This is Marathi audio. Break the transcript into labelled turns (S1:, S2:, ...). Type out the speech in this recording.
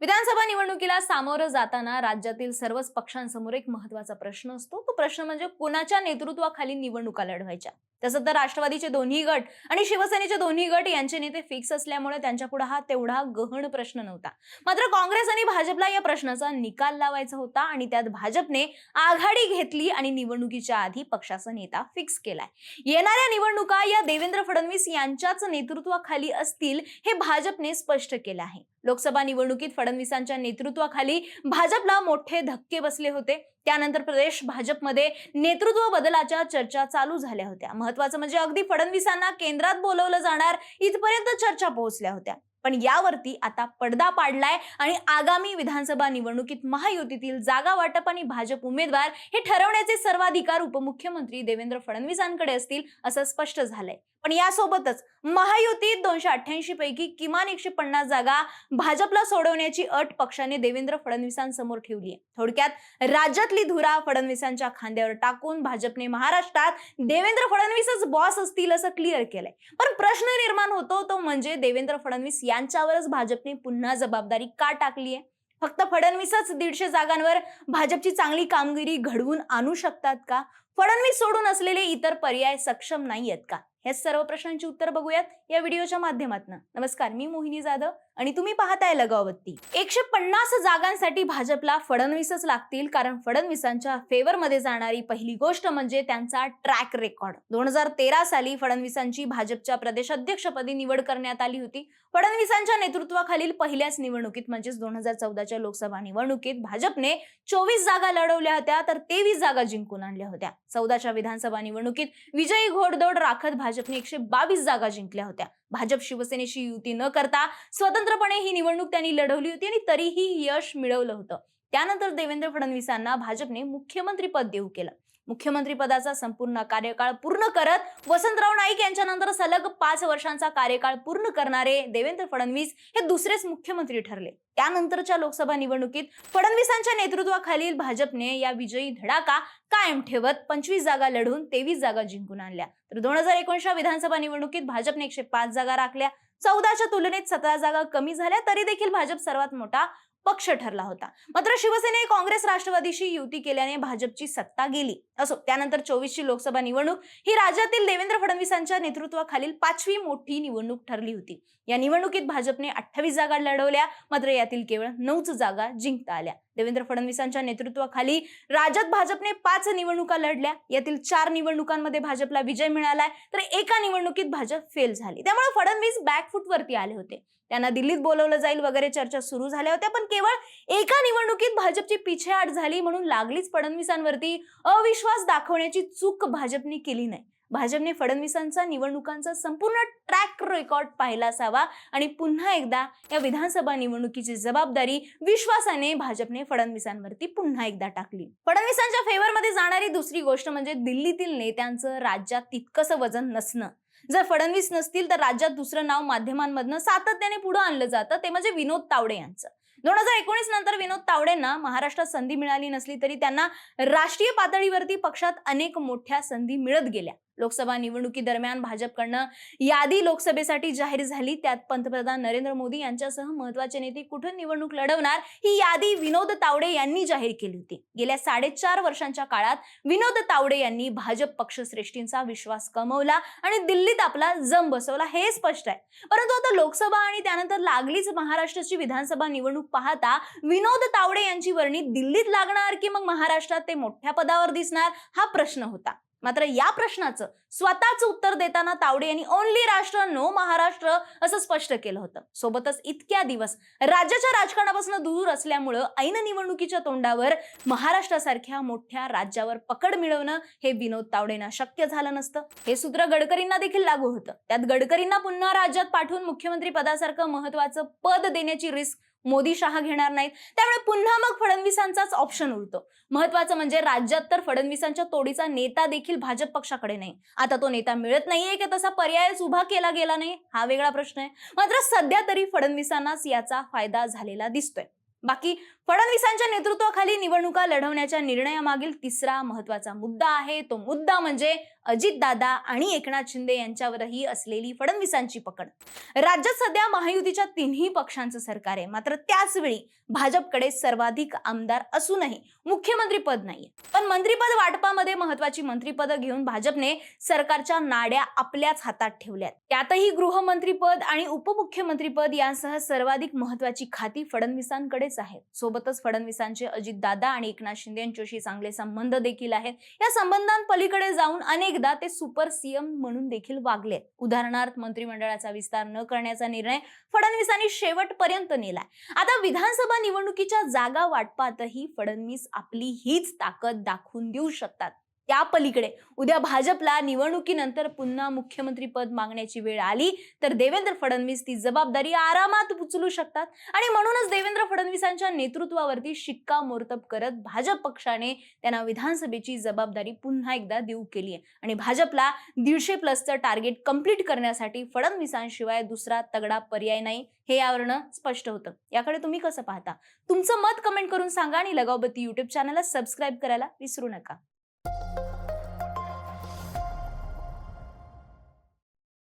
S1: विधानसभा निवडणुकीला सामोरं जाताना राज्यातील सर्वच पक्षांसमोर एक महत्त्वाचा प्रश्न असतो. तो प्रश्न म्हणजे कोणाच्या नेतृत्वाखाली निवडणुका लढवायच्या? तसं तर राष्ट्रवादीचे दोन्ही गट आणि शिवसेनेचे दोन्ही गट यांचे नेते फिक्स असल्यामुळे त्यांच्यापुढे हा तेवढा गहन प्रश्न नव्हता. मात्र काँग्रेस आणि भाजपला या प्रश्नाचा निकाल लावायचा होता आणि त्यात भाजपने आघाडी घेतली आणि निवडणुकीच्या आधी पक्षाचा नेता फिक्स केलाय. येणाऱ्या निवडणुका या देवेंद्र फडणवीस यांच्याच नेतृत्वाखाली असतील हे भाजपने स्पष्ट केलं आहे. लोकसभा निवडणुकीत फडणवीसांच्या नेतृत्वाखाली भाजपला मोठे धक्के बसले होते. त्यानंतर प्रदेश भाजपमध्ये नेतृत्व बदलाच्या चर्चा चालू झाल्या होत्या. महत्वाचं म्हणजे अगदी फडणवीसांना केंद्रात बोलवलं जाणार इथपर्यंत चर्चा पोहोचल्या होत्या. पण यावरती आता पडदा पाडलाय आणि आगामी विधानसभा निवडणुकीत महायुतीतील जागा वाटप आणि भाजप उमेदवार हे ठरवण्याचे सर्वाधिकार उपमुख्यमंत्री देवेंद्र फडणवीसांकडे असतील असं स्पष्ट झालंय. पण यासोबतच महायुतीत दोनशे अठ्ठ्याऐंशी पैकी किमान एकशे पन्नास जागा भाजपला सोडवण्याची अट पक्षाने देवेंद्र फडणवीसांसमोर ठेवली आहे थोडक्यात राज्यातली धुरा फडणवीसांच्या खांद्यावर टाकून भाजपने महाराष्ट्रात देवेंद्र फडणवीसच बॉस असतील असं क्लिअर केलंय. पण प्रश्न निर्माण होतो तो म्हणजे देवेंद्र फडणवीस यांच्यावरच भाजपने पुन्हा जबाबदारी का टाकली आहे फक्त फडणवीसच दीडशे जागांवर भाजपची चांगली कामगिरी घडवून आणू शकतात का? फडणवीस सोडून असलेले इतर पर्याय सक्षम नाही आहेत का? हे सर्व प्रश्नांची उत्तर बघूयात या व्हिडिओच्या माध्यमातून. नमस्कार मी मोहिनी जाधव. आणि तुम्ही पाहताय लगावती एकशे पन्नास जागांसाठी भाजपला फडणवीसच लागतील कारण फडणवीसांच्या फेवरमध्ये जाणारी पहिली गोष्ट म्हणजे त्यांचा ट्रॅक रेकॉर्ड दोन हजार तेरा साली फडणवीसांची भाजपच्या प्रदेशाध्यक्षपदी निवड करण्यात आली होती. फडणवीसांच्या नेतृत्वाखालील पहिल्याच निवडणुकीत म्हणजेच दोन हजार चौदाच्या लोकसभा निवडणुकीत भाजपने चोवीस जागा लढवल्या होत्या तर तेवीस जागा जिंकून आणल्या होत्या. चौदाच्या विधानसभा निवडणुकीत विजयी घोडदौड राखत भाजपने एकशे बावीस जागा जिंकल्या होत्या. भाजप शिवसेनेशी युती न करता स्वतंत्रपणे ही निवडणूक त्यांनी लढवली होती आणि तरीही यश मिळवलं होतं. त्यानंतर देवेंद्र फडणवीसांना भाजपने मुख्यमंत्री पद देऊ केलं. मुख्यमंत्री पदाचा संपूर्ण कार्यकाळ पूर्ण करत वसंतराव नाईक यांच्यानंतर सलग पाच वर्षांचा कार्यकाळ पूर्ण करणारे देवेंद्र फडणवीस हे दुसरेच मुख्यमंत्री ठरले. त्यानंतरच्या लोकसभा निवडणुकीत फडणवीसांच्या नेतृत्वाखालील भाजपने या विजयी धडाका कायम ठेवत पंचवीस जागा लढून तेवीस जागा जिंकून आणल्या. तर दोन हजार एकोणीसच्या विधानसभा निवडणुकीत भाजपने एकशे पाच जागा राखल्या. चौदाच्या तुलनेत सतरा जागा कमी झाल्या तरी देखील भाजप सर्वात मोठा पक्ष ठरला होता. मात्र शिवसेने काँग्रेस राष्ट्रवादीशी युती केल्याने भाजपची सत्ता गेली. असो त्यानंतर चोवीसची लोकसभा निवडणूक ही राज्यातील देवेंद्र फडणवीसांच्या नेतृत्वाखालील पाचवी मोठी निवडणूक ठरली होती. या निवडणुकीत भाजपने अठ्ठावीस जागा लढवल्या मात्र यातील केवळ नऊच जागा जिंकता आल्या. देवेंद्र फडणवीसांच्या नेतृत्वाखाली राज्यात भाजपने पाच निवडणुका लढल्या. यातील चार निवडणुकांमध्ये भाजपला विजय मिळालाय. तर एका निवडणुकीत भाजप फेल झाली. त्यामुळे फडणवीस बॅकफूटवरती आले होते. त्यांना दिल्लीत बोलवलं जाईल वगैरे चर्चा सुरू झाल्या होत्या. पण केवळ एका निवडणुकीत भाजपची पिछेहाट झाली म्हणून लागलीच फडणवीसांवरती अविश्वास दाखवण्याची चूक भाजपने केली नाही. भाजपने फडणवीसांचा निवडणुकांचा संपूर्ण ट्रॅक रेकॉर्ड पाहिला असावा आणि पुन्हा एकदा या विधानसभा निवडणुकीची जबाबदारी विश्वासाने भाजपने फडणवीसांवरती पुन्हा एकदा टाकली. फडणवीसांच्या फेवरमध्ये जाणारी दुसरी गोष्ट म्हणजे दिल्लीतील नेत्यांचं राज्यात तितकंसं वजन नसणं. जर फडणवीस नसतील तर राज्यात दुसरं नाव माध्यमांमधनं सातत्याने पुढे आणलं जातं ते म्हणजे विनोद तावडे यांचं. दोन हजार एकोणीस नंतर विनोद तावडेंना महाराष्ट्रात संधी मिळाली नसली तरी त्यांना राष्ट्रीय पातळीवरती पक्षात अनेक मोठ्या संधी मिळत गेल्या. लोकसभा निवडणुकीदरम्यान भाजपकडनं यादी लोकसभेसाठी जाहीर झाली. त्यात पंतप्रधान नरेंद्र मोदी यांच्यासह महत्त्वाचे नेते कुठून निवडणूक लढवणार? ही यादी विनोद तावडे यांनी जाहीर केली होती. गेल्या साडेचार वर्षांच्या काळात विनोद तावडे यांनी भाजप पक्षश्रेष्ठींचा विश्वास कमवला आणि दिल्लीत आपला जम बसवला हे स्पष्ट आहे. परंतु आता लोकसभा आणि त्यानंतर लागलीच महाराष्ट्राची विधानसभा निवडणूक पाहता विनोद तावडे यांची वर्णी दिल्लीत लागणार की मग महाराष्ट्रात ते मोठ्या पदावर दिसणार? हा प्रश्न होता. मात्र या प्रश्नाचं स्वतःच उत्तर देताना तावडे यांनी ओनली राष्ट्र नो महाराष्ट्र असं स्पष्ट केलं होतं. सोबतच इतक्या दिवस राज्याच्या राजकारणापासून दूर असल्यामुळं ऐन निवडणुकीच्या तोंडावर महाराष्ट्रासारख्या मोठ्या राज्यावर पकड मिळवणं हे विनोद तावडेंना शक्य झालं नसतं. हे सूत्र गडकरींना देखील लागू होतं. त्यात गडकरींना पुन्हा राज्यात पाठवून मुख्यमंत्री पदासारखं महत्वाचं पद देण्याची रिस्क मोदी शहा घेणार नाहीत. त्यामुळे पुन्हा मग फडणवीसांचाच ऑप्शन उरतो महत्वाचं म्हणजे राज्यात तर फडणवीसांच्या तोडीचा नेता देखील भाजप पक्षाकडे नाही. आता तो नेता मिळत नाहीये की तसा पर्यायच उभा केला गेला नाही? हा वेगळा प्रश्न आहे. मात्र सध्या तरी फडणवीसांनाच याचा फायदा झालेला दिसतोय. बाकी फडणवीसांच्या नेतृत्वाखाली निवडणुका लढवण्याच्या निर्णयामागील तिसरा महत्त्वाचा मुद्दा आहे. तो मुद्दा म्हणजे अजितदादा आणि एकनाथ शिंदे यांच्यावरही असलेली फडणवीसांची पकड. राज्यात सध्या महायुतीच्या तिन्ही पक्षांचं सरकार आहे. मात्र त्याच वेळी भाजपकडे सर्वाधिक आमदार असूनही मुख्यमंत्री पद नाहीये. पण मंत्रीपद वाटपामध्ये महत्वाची मंत्रीपद घेऊन भाजपने सरकारच्या नाड्या आपल्याच हातात ठेवल्यात. त्यातही गृहमंत्रीपद आणि उपमुख्यमंत्रीपद यांसह सर्वाधिक महत्वाची खाती फडणवीसांकडेच आहेत. सोबतच फडणवीसांचे अजितदादा आणि एकनाथ शिंदे यांच्याशी चांगले संबंध देखील आहेत. या संबंधांपलीकडे जाऊन अनेकदा ते सुपर सीएम म्हणून देखील वागले उदाहरणार्थ मंत्रिमंडळाचा विस्तार न करण्याचा निर्णय फडणवीसांनी शेवटपर्यंत नेलाय. आता विधानसभा निवडणुकीच्या जागा वाटपातही फडणवीस आपली हीच ताकद दाखवून देऊ शकतात. त्या पलीकडे उद्या भाजपला निवडणुकीनंतर पुन्हा मुख्यमंत्री पद मागण्याची वेळ आली तर देवेंद्र फडणवीस ती जबाबदारी आरामात उचलू शकतात. आणि म्हणूनच देवेंद्र फडणवीसांच्या नेतृत्वावरती शिक्कामोर्तब करत भाजप पक्षाने त्यांना विधानसभेची जबाबदारी पुन्हा एकदा देऊ केली आहे आणि भाजपला दीडशे प्लसचं टार्गेट कंप्लीट करण्यासाठी फडणवीसांशिवाय दुसरा तगडा पर्याय नाही हे यावरनं स्पष्ट होतं. याकडे तुम्ही कसं पाहता? तुमचं मत कमेंट करून सांगा आणि लगावबत्ती युट्यूब चॅनलला सबस्क्राईब करायला विसरू नका. you